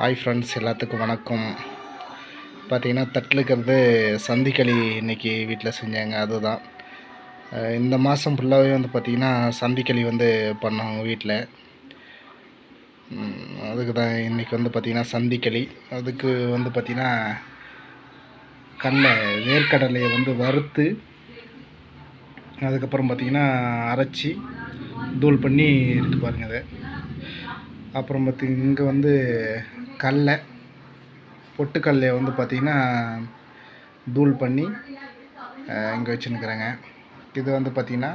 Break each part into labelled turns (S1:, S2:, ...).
S1: Hi friends எல்லாத்துக்கும் வணக்கம். பார்த்திங்கன்னா தட்டில் இருக்கிறது சந்திக்களி இன்னைக்கு வீட்டில் செஞ்சாங்க அதுதான். இந்த மாதம் ஃபுல்லாகவே வந்து பார்த்திங்கன்னா சந்திக்களி வந்து பண்ணோம் வீட்டில் அதுக்கு தான் இன்றைக்கி வந்து பார்த்திங்கன்னா சந்திக்களி அதுக்கு வந்து பார்த்திங்கன்னா கடலை வேர்க்கடலையை வந்து வறுத்து அதுக்கப்புறம் பார்த்திங்கன்னா அரைச்சி தூள் பண்ணி இருக்கு பாருங்கள் அதை அப்புறம் பார்த்தி இங்கே வந்து கடலை பொட்டுக்கடலையை வந்து பார்த்திங்கன்னா தூள் பண்ணி இங்கே வச்சுன்னுக்குறேங்க. இது வந்து பார்த்திங்கன்னா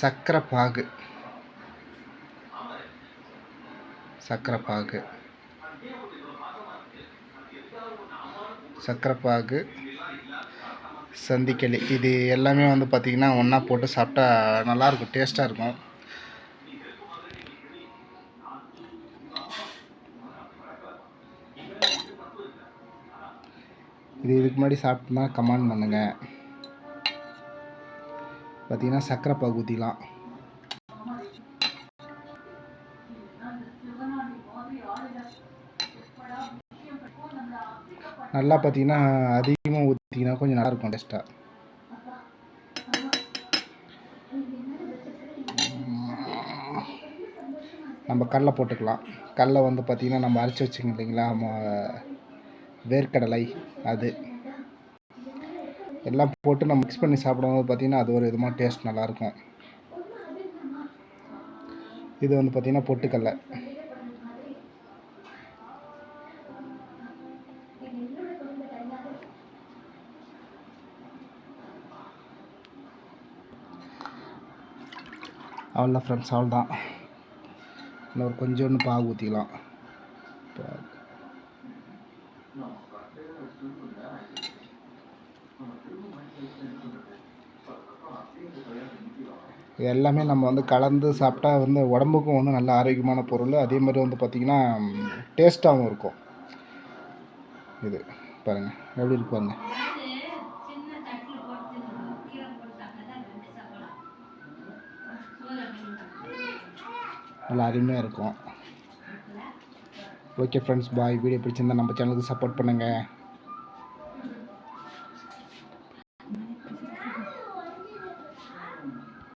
S1: சர்க்கரை பாகு. சர்க்கரை பாகு. சர்க்கரை பாகு சந்திக்களி இது எல்லாமே வந்து பார்த்திங்கன்னா ஒன்றா போட்டு சாப்பிட்டா நல்லாயிருக்கும் டேஸ்ட்டாக இருக்கும். இது இதுக்கு முன்னாடி சாப்பிட்டுனா கமெண்ட் பண்ணுங்கள் பார்த்தீங்கன்னா சர்க்கரை பகுதிலாம். நல்லா பார்த்தீங்கன்னா அதிகமாக ஊற்றிங்கன்னா கொஞ்சம் நல்லாயிருக்கும் டேஸ்ட்டாக நம்ம கடலை போட்டுக்கலாம். கடலை வந்து பார்த்திங்கன்னா நம்ம அரைச்சி வச்சுங்க இல்லைங்களா? நம்ம வேர்க்கடலை அது. எல்லாம் போட்டு நம்ம மிக்ஸ் பண்ணி சாப்பிடும்போது பார்த்திங்கன்னா அது ஒரு விதமாக டேஸ்ட் நல்லாயிருக்கும். இது வந்து பார்த்திங்கன்னா பொட்டுக்கடலை. அவ்வளோ ஃப்ரெண்ட்ஸ் அவ்வளோதான் இன்னொரு கொஞ்சோண்டு பாகு ஊற்றிக்கலாம் இப்போ இது எல்லாமே நம்ம வந்து கலந்து சாப்பிட்டா வந்து உடம்புக்கும் வந்து நல்ல ஆரோக்கியமான பொருள். அதே மாதிரி வந்து பார்த்திங்கன்னா டேஸ்ட்டாகவும் இருக்கும். இது பாருங்கள் எப்படி இருக்கு பாருங்கள் நல்லா அருமையாக இருக்கும். ஓகே ஃப்ரெண்ட்ஸ் பாய் வீடியோ பிடிச்சிருந்தா நம்ம சேனலுக்கு சப்போர்ட் பண்ணுங்கள்